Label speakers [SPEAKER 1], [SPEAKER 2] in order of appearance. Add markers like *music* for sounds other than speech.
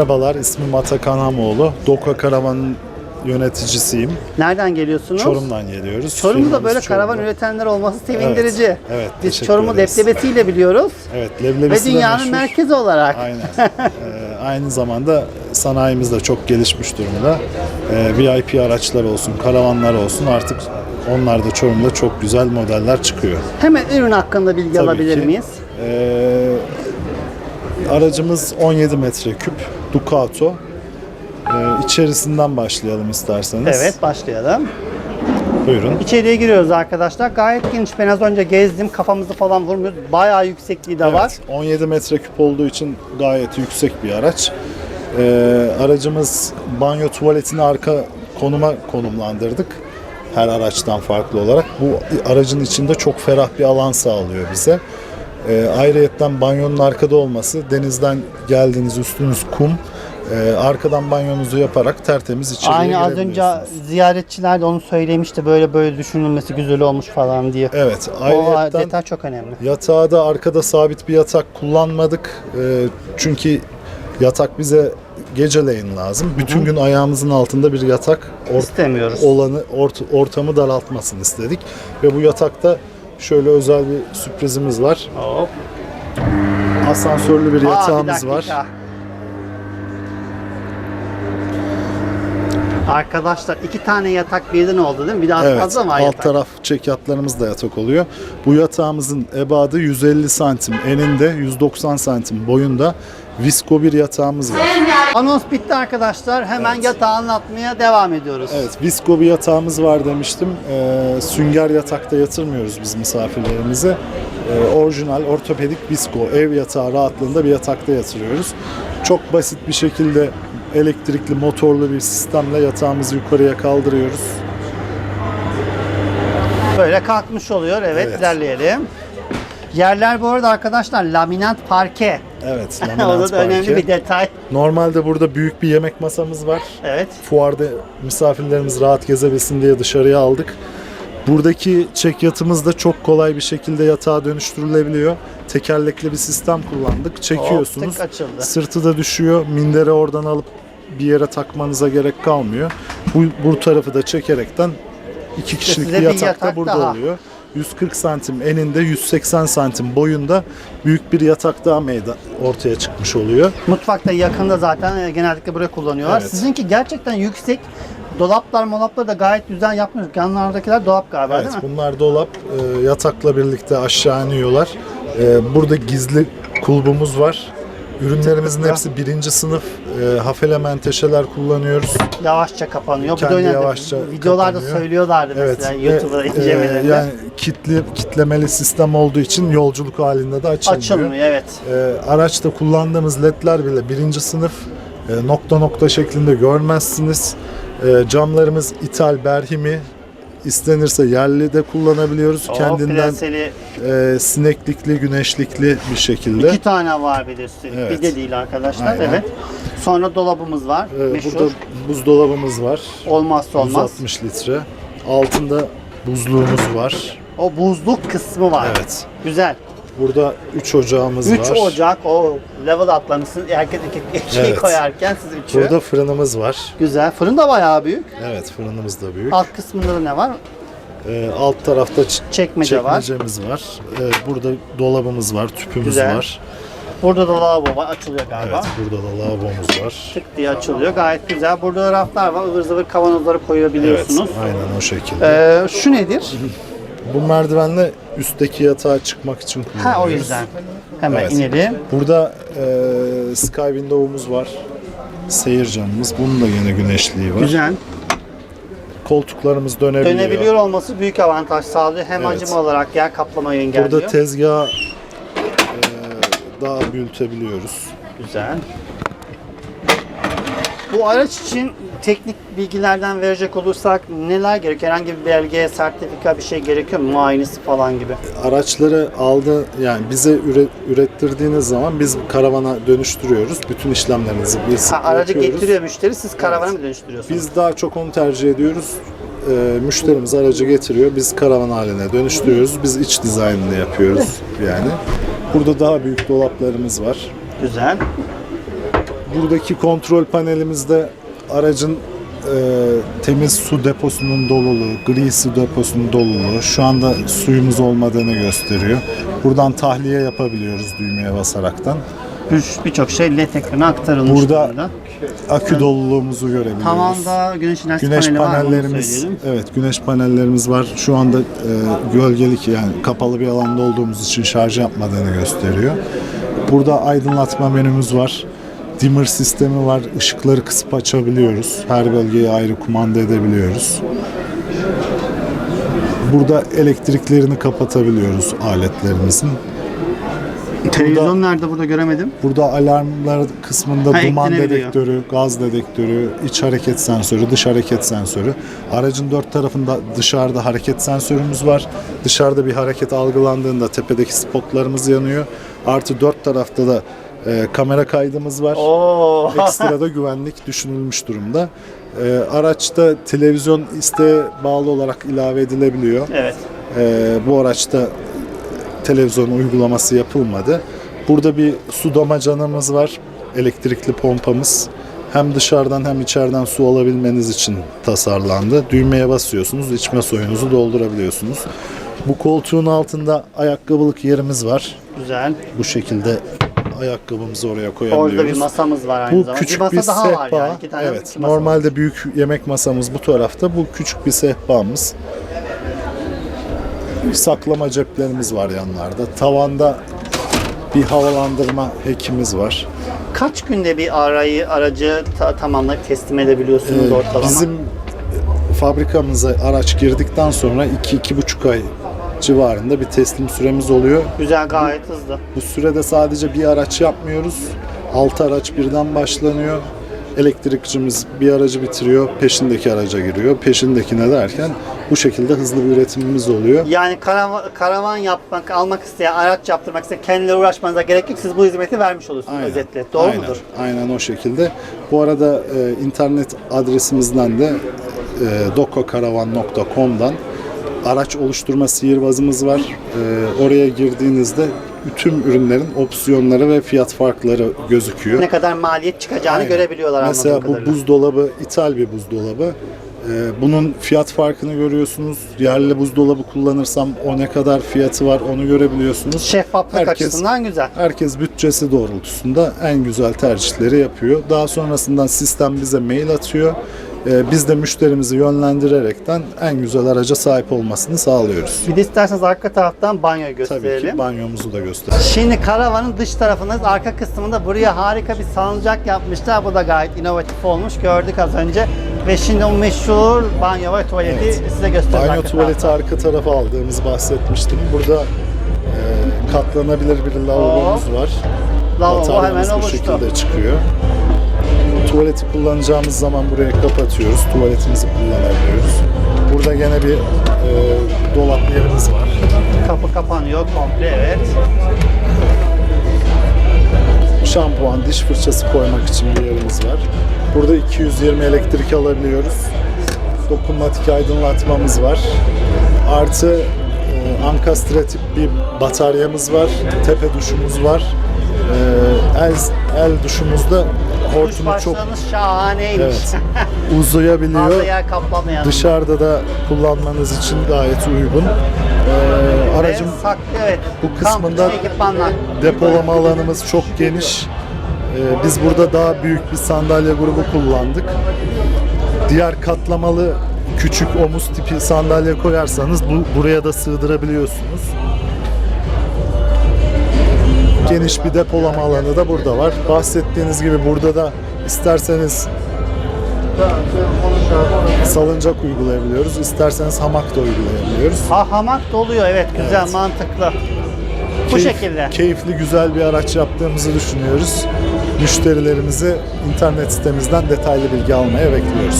[SPEAKER 1] Merhabalar, ismim Atakan Hamoğlu. Doka Karavan'ın yöneticisiyim.
[SPEAKER 2] Nereden geliyorsunuz?
[SPEAKER 1] Çorum'dan geliyoruz.
[SPEAKER 2] Çorum'da böyle
[SPEAKER 1] Çorum'da.
[SPEAKER 2] karavan üretenler olması sevindirici.
[SPEAKER 1] Evet, evet,
[SPEAKER 2] Biz Çorum'u leblebesiyle biliyoruz.
[SPEAKER 1] Evet,
[SPEAKER 2] Ve
[SPEAKER 1] leblebisi de
[SPEAKER 2] dünyanın
[SPEAKER 1] meşhur.
[SPEAKER 2] merkezi olarak.
[SPEAKER 1] Aynen. *laughs* Ee, aynı zamanda sanayimiz de çok gelişmiş durumda. Ee, VIP araçlar olsun, karavanlar olsun artık onlar da Çorum'da çok güzel modeller çıkıyor.
[SPEAKER 2] Hemen ürün hakkında bilgi
[SPEAKER 1] Tabii
[SPEAKER 2] alabilir
[SPEAKER 1] ki.
[SPEAKER 2] miyiz?
[SPEAKER 1] Ee, aracımız 17 metreküp Ducato. Ee, içerisinden başlayalım isterseniz.
[SPEAKER 2] Evet başlayalım.
[SPEAKER 1] Buyurun.
[SPEAKER 2] İçeriye giriyoruz arkadaşlar. Gayet geniş. Ben az önce gezdim. Kafamızı falan vurmuyor. Bayağı yüksekliği de var.
[SPEAKER 1] Evet, 17 metreküp olduğu için gayet yüksek bir araç. Ee, aracımız banyo tuvaletini arka konuma konumlandırdık. Her araçtan farklı olarak. Bu aracın içinde çok ferah bir alan sağlıyor bize. Ee, ayrıyetten banyonun arkada olması, denizden geldiğiniz üstünüz kum, ee, arkadan banyonuzu yaparak tertemiz içeriye
[SPEAKER 2] Aynı az önce ziyaretçiler de onu söylemişti. Böyle böyle düşünülmesi güzel olmuş falan diye.
[SPEAKER 1] Evet,
[SPEAKER 2] O
[SPEAKER 1] ayrıyetten
[SPEAKER 2] detay çok önemli.
[SPEAKER 1] Yatağı da arkada sabit bir yatak kullanmadık. Ee, çünkü yatak bize geceleyin lazım. Bütün gün ayağımızın altında bir yatak or-
[SPEAKER 2] İstemiyoruz.
[SPEAKER 1] olanı ort- ortamı daraltmasın istedik. Ve bu yatakta şöyle özel bir sürprizimiz var.
[SPEAKER 2] Hop.
[SPEAKER 1] Asansörlü bir
[SPEAKER 2] Aa, bir
[SPEAKER 1] yatağımız var.
[SPEAKER 2] dakika. Arkadaşlar iki tane yatak birden oldu değil mi? Bir daha
[SPEAKER 1] Evet,
[SPEAKER 2] fazla mı
[SPEAKER 1] alt
[SPEAKER 2] yatak?
[SPEAKER 1] taraf çekyatlarımız da yatak oluyor. Bu yatağımızın ebadı 150 santim eninde, 190 santim boyunda visko bir yatağımız var.
[SPEAKER 2] Anons bitti arkadaşlar. Hemen
[SPEAKER 1] Evet.
[SPEAKER 2] yatağı anlatmaya devam ediyoruz.
[SPEAKER 1] Evet, visko bir yatağımız var demiştim. Ee, sünger yatakta yatırmıyoruz biz misafirlerimizi. Ee, orijinal ortopedik visko ev yatağı rahatlığında bir yatakta yatırıyoruz. Çok basit bir şekilde elektrikli motorlu bir sistemle yatağımızı yukarıya kaldırıyoruz.
[SPEAKER 2] Böyle kalkmış oluyor. Evet,
[SPEAKER 1] Evet.
[SPEAKER 2] ilerleyelim. Yerler bu arada arkadaşlar laminat parke.
[SPEAKER 1] Evet, *laughs*
[SPEAKER 2] o da önemli
[SPEAKER 1] parke.
[SPEAKER 2] bir detay.
[SPEAKER 1] Normalde burada büyük bir yemek masamız var.
[SPEAKER 2] Evet.
[SPEAKER 1] Fuarda misafirlerimiz rahat gezebilsin diye dışarıya aldık. Buradaki çek yatımız da çok kolay bir şekilde yatağa dönüştürülebiliyor. Tekerlekli bir sistem kullandık. Çekiyorsunuz.
[SPEAKER 2] Hop, açıldı.
[SPEAKER 1] Sırtı da düşüyor. Minderi oradan alıp bir yere takmanıza gerek kalmıyor. Bu, bu tarafı da çekerekten iki kişilik
[SPEAKER 2] size
[SPEAKER 1] bir
[SPEAKER 2] bir
[SPEAKER 1] yatak da
[SPEAKER 2] yatak
[SPEAKER 1] burada
[SPEAKER 2] daha.
[SPEAKER 1] oluyor. 140 santim eninde, 180 santim boyunda büyük bir yatak daha meydan ortaya çıkmış oluyor.
[SPEAKER 2] Mutfakta yakında zaten e, genellikle buraya kullanıyorlar.
[SPEAKER 1] Evet.
[SPEAKER 2] Sizinki gerçekten yüksek. Dolaplar molaplar da gayet güzel yapmış. Yanlardakiler dolap galiba
[SPEAKER 1] Evet,
[SPEAKER 2] değil mi?
[SPEAKER 1] bunlar dolap. e, yatakla birlikte aşağı iniyorlar. E, burada gizli kulbumuz var. Ürünlerimizin hepsi birinci sınıf e, hafele menteşeler kullanıyoruz.
[SPEAKER 2] Yavaşça kapanıyor.
[SPEAKER 1] Kendi
[SPEAKER 2] önemli.
[SPEAKER 1] yavaşça
[SPEAKER 2] Videolarda
[SPEAKER 1] kapanıyor.
[SPEAKER 2] söylüyorlardı
[SPEAKER 1] Evet,
[SPEAKER 2] mesela
[SPEAKER 1] ve,
[SPEAKER 2] YouTube'da
[SPEAKER 1] e,
[SPEAKER 2] incelemelerinde.
[SPEAKER 1] yani kitli, kitlemeli sistem olduğu için yolculuk halinde de açılmıyor.
[SPEAKER 2] Açılmıyor evet.
[SPEAKER 1] E, araçta kullandığımız ledler bile birinci sınıf e, nokta nokta şeklinde görmezsiniz. E, camlarımız ithal berhimi. İstenirse yerli de kullanabiliyoruz.
[SPEAKER 2] O
[SPEAKER 1] Kendinden e, sineklikli, güneşlikli bir şekilde.
[SPEAKER 2] iki tane var bir de üstelik.
[SPEAKER 1] Evet.
[SPEAKER 2] Bir de değil arkadaşlar.
[SPEAKER 1] Aynen.
[SPEAKER 2] Evet. Sonra dolabımız var.
[SPEAKER 1] E,
[SPEAKER 2] Meşhur.
[SPEAKER 1] burada buzdolabımız var.
[SPEAKER 2] Olmazsa olmaz.
[SPEAKER 1] 160 litre. Altında buzluğumuz var.
[SPEAKER 2] O buzluk kısmı var.
[SPEAKER 1] Evet.
[SPEAKER 2] Güzel.
[SPEAKER 1] Burada 3 ocağımız
[SPEAKER 2] 3
[SPEAKER 1] var.
[SPEAKER 2] Ocak o level atlamışsın. Herkes iki şey
[SPEAKER 1] Evet.
[SPEAKER 2] koyarken siz üçü.
[SPEAKER 1] Burada fırınımız var.
[SPEAKER 2] Güzel. Fırın da bayağı büyük.
[SPEAKER 1] Evet fırınımız da büyük.
[SPEAKER 2] Alt kısmında da ne var?
[SPEAKER 1] E, alt tarafta
[SPEAKER 2] Çekmece var.
[SPEAKER 1] çekmecemiz var. E, burada dolabımız var, tüpümüz
[SPEAKER 2] Güzel.
[SPEAKER 1] var.
[SPEAKER 2] Burada da lavabo var. Açılıyor galiba.
[SPEAKER 1] Evet burada da lavabomuz var.
[SPEAKER 2] Tık diye açılıyor. Gayet güzel. Burada da raflar var. ıvır zıvır kavanozları
[SPEAKER 1] Evet
[SPEAKER 2] koyabiliyorsunuz.
[SPEAKER 1] aynen o şekilde.
[SPEAKER 2] Ee, şu nedir? *laughs*
[SPEAKER 1] Bu merdivenle üstteki yatağa çıkmak için kullanıyoruz.
[SPEAKER 2] Ha o yüzden. Hemen
[SPEAKER 1] Evet.
[SPEAKER 2] inelim.
[SPEAKER 1] Burada e, sky window'umuz var. Seyir camımız. Bunun da yine güneşliği var.
[SPEAKER 2] Güzel.
[SPEAKER 1] Koltuklarımız dönebiliyor.
[SPEAKER 2] Dönebiliyor olması büyük avantaj sağlıyor. Hem
[SPEAKER 1] Evet.
[SPEAKER 2] hacim olarak yer kaplamayı engelliyor.
[SPEAKER 1] Burada tezgahı e, daha büyütebiliyoruz.
[SPEAKER 2] Güzel. Bu araç için teknik bilgilerden verecek olursak neler gerekiyor? Herhangi bir belge, sertifika bir şey gerekiyor mu? Muayenesi falan gibi.
[SPEAKER 1] Araçları aldı yani bize üre- ürettirdiğiniz zaman biz karavana dönüştürüyoruz. Bütün işlemlerinizi biz
[SPEAKER 2] Ha, aracı
[SPEAKER 1] yapıyoruz.
[SPEAKER 2] getiriyor müşteri, siz karavana mı dönüştürüyorsunuz?
[SPEAKER 1] Biz daha çok onu tercih ediyoruz. E, müşterimiz aracı getiriyor. Biz karavan haline dönüştürüyoruz. Biz iç dizaynını yapıyoruz yani. Burada daha büyük dolaplarımız var.
[SPEAKER 2] Güzel.
[SPEAKER 1] Buradaki kontrol panelimizde aracın e, temiz su deposunun doluluğu, gri su deposunun doluluğu, şu anda suyumuz olmadığını gösteriyor. Buradan tahliye yapabiliyoruz düğmeye basaraktan.
[SPEAKER 2] Bir- Birçok şey led ekrana aktarılmış
[SPEAKER 1] Burada
[SPEAKER 2] burada.
[SPEAKER 1] akü doluluğumuzu görebiliyoruz.
[SPEAKER 2] Tavanda güneş enerjisi
[SPEAKER 1] Güneş
[SPEAKER 2] paneli var onu
[SPEAKER 1] panellerimiz,
[SPEAKER 2] söyleyelim.
[SPEAKER 1] evet güneş panellerimiz var. Şu anda e, gölgelik yani kapalı bir alanda olduğumuz için şarj yapmadığını gösteriyor. Burada aydınlatma menümüz var. Dimmer sistemi var. Işıkları kısıp açabiliyoruz. Her bölgeyi ayrı kumanda edebiliyoruz. Burada elektriklerini kapatabiliyoruz aletlerimizin.
[SPEAKER 2] Televizyon nerede burada göremedim.
[SPEAKER 1] Burada alarmlar kısmında
[SPEAKER 2] Ha,
[SPEAKER 1] duman dedektörü, gaz dedektörü, iç hareket sensörü, dış hareket sensörü. Aracın dört tarafında dışarıda hareket sensörümüz var. Dışarıda bir hareket algılandığında tepedeki spotlarımız yanıyor. Artı dört tarafta da e, kamera kaydımız var.
[SPEAKER 2] Oo. *laughs*
[SPEAKER 1] Ekstra da güvenlik düşünülmüş durumda. E, araçta televizyon isteğe bağlı olarak ilave edilebiliyor.
[SPEAKER 2] evet.
[SPEAKER 1] Ee, bu araçta televizyon uygulaması yapılmadı. Burada bir su damacanamız var. Elektrikli pompamız. Hem dışarıdan hem içeriden su alabilmeniz için tasarlandı. Düğmeye basıyorsunuz, içme suyunuzu doldurabiliyorsunuz. Bu koltuğun altında ayakkabılık yerimiz var.
[SPEAKER 2] Güzel.
[SPEAKER 1] Bu şekilde ayakkabımızı oraya koyabiliyoruz.
[SPEAKER 2] Orada bir masamız var aynı
[SPEAKER 1] Bu
[SPEAKER 2] zamanda.
[SPEAKER 1] küçük
[SPEAKER 2] bir masa
[SPEAKER 1] bir
[SPEAKER 2] daha
[SPEAKER 1] sehpa.
[SPEAKER 2] var yani. İki tane
[SPEAKER 1] evet.
[SPEAKER 2] masa var.
[SPEAKER 1] Normalde büyük yemek masamız bu tarafta. Bu küçük bir sehpamız. Saklama ceplerimiz var yanlarda. Tavanda bir havalandırma hekimiz var.
[SPEAKER 2] Kaç günde bir arayı aracı ta- tamamlayıp teslim edebiliyorsunuz
[SPEAKER 1] Ee,
[SPEAKER 2] ortalama?
[SPEAKER 1] bizim fabrikamıza araç girdikten sonra 2-2,5 ay civarında bir teslim süremiz oluyor.
[SPEAKER 2] Güzel gayet hızlı.
[SPEAKER 1] Bu sürede sadece bir araç yapmıyoruz. 6 araç birden başlanıyor. Elektrikçimiz bir aracı bitiriyor, peşindeki araca giriyor. Peşindekine derken bu şekilde hızlı bir üretimimiz oluyor.
[SPEAKER 2] Yani karavan, karavan yapmak, almak isteyen, araç yaptırmak isteyen kendileri uğraşmanıza gerek yok. Siz bu hizmeti vermiş oluyorsunuz özetle. Doğru
[SPEAKER 1] aynen,
[SPEAKER 2] mudur?
[SPEAKER 1] Aynen o şekilde. Bu arada e, internet adresimizden de e, dokokaravan.com'dan araç oluşturma sihirbazımız var. E, oraya girdiğinizde tüm ürünlerin opsiyonları ve fiyat farkları gözüküyor.
[SPEAKER 2] Ne kadar maliyet çıkacağını
[SPEAKER 1] Aynen.
[SPEAKER 2] görebiliyorlar
[SPEAKER 1] Mesela bu
[SPEAKER 2] kadarıyla.
[SPEAKER 1] buzdolabı ithal bir buzdolabı. Ee, bunun fiyat farkını görüyorsunuz. Yerli buzdolabı kullanırsam o ne kadar fiyatı var onu görebiliyorsunuz.
[SPEAKER 2] Şeffaflık
[SPEAKER 1] Herkes-
[SPEAKER 2] açısından güzel.
[SPEAKER 1] Herkes bütçesi doğrultusunda en güzel tercihleri yapıyor. Daha sonrasından sistem bize mail atıyor. Ee, biz de müşterimizi yönlendirerekten en güzel araca sahip olmasını sağlıyoruz.
[SPEAKER 2] Bir de isterseniz arka taraftan banyoyu
[SPEAKER 1] Tabii
[SPEAKER 2] gösterelim.
[SPEAKER 1] ki banyomuzu da gösterelim.
[SPEAKER 2] Şimdi karavanın dış tarafında arka kısmında buraya harika bir salıncak yapmışlar. Bu da gayet inovatif olmuş. Gördük az önce. Ve şimdi o meşhur banyo ve tuvaleti
[SPEAKER 1] Evet.
[SPEAKER 2] size göstereceğiz.
[SPEAKER 1] Banyo
[SPEAKER 2] arka
[SPEAKER 1] tuvaleti
[SPEAKER 2] taraftan.
[SPEAKER 1] arka tarafa aldığımızı bahsetmiştim. Burada e, katlanabilir bir lavabomuz var.
[SPEAKER 2] Lavabo hemen
[SPEAKER 1] bu
[SPEAKER 2] oluştu.
[SPEAKER 1] şekilde çıkıyor. Tuvaleti kullanacağımız zaman buraya kapatıyoruz. Tuvaletimizi kullanabiliyoruz. Burada gene bir e, dolap yerimiz var.
[SPEAKER 2] Kapı kapanıyor komple evet.
[SPEAKER 1] Şampuan, diş fırçası koymak için bir yerimiz var. Burada 220 elektrik alabiliyoruz. Dokunmatik aydınlatmamız var. Artı e, ankastre tip bir bataryamız var. Tepe duşumuz var. E, el, el duşumuzda
[SPEAKER 2] Duş
[SPEAKER 1] hortumu çok
[SPEAKER 2] şahaneymiş.
[SPEAKER 1] evet, *laughs* uzayabiliyor.
[SPEAKER 2] Fazla yer kaplamayan.
[SPEAKER 1] Dışarıda da kullanmanız için gayet uygun. E, aracın
[SPEAKER 2] Ve evet.
[SPEAKER 1] bu kısmında
[SPEAKER 2] ekipmanlar.
[SPEAKER 1] depolama alanımız çok geniş. Ee, biz burada daha büyük bir sandalye grubu kullandık. Diğer katlamalı küçük omuz tipi sandalye koyarsanız bu buraya da sığdırabiliyorsunuz. Geniş bir depolama alanı da burada var. Bahsettiğiniz gibi burada da isterseniz salıncak uygulayabiliyoruz, isterseniz hamak da uygulayabiliyoruz.
[SPEAKER 2] Ha hamak doluyor evet güzel
[SPEAKER 1] Evet.
[SPEAKER 2] mantıklı. Bu
[SPEAKER 1] Keyif-
[SPEAKER 2] şekilde.
[SPEAKER 1] Keyifli, güzel bir araç yaptığımızı düşünüyoruz. Müşterilerimizi internet sitemizden detaylı bilgi almaya bekliyoruz.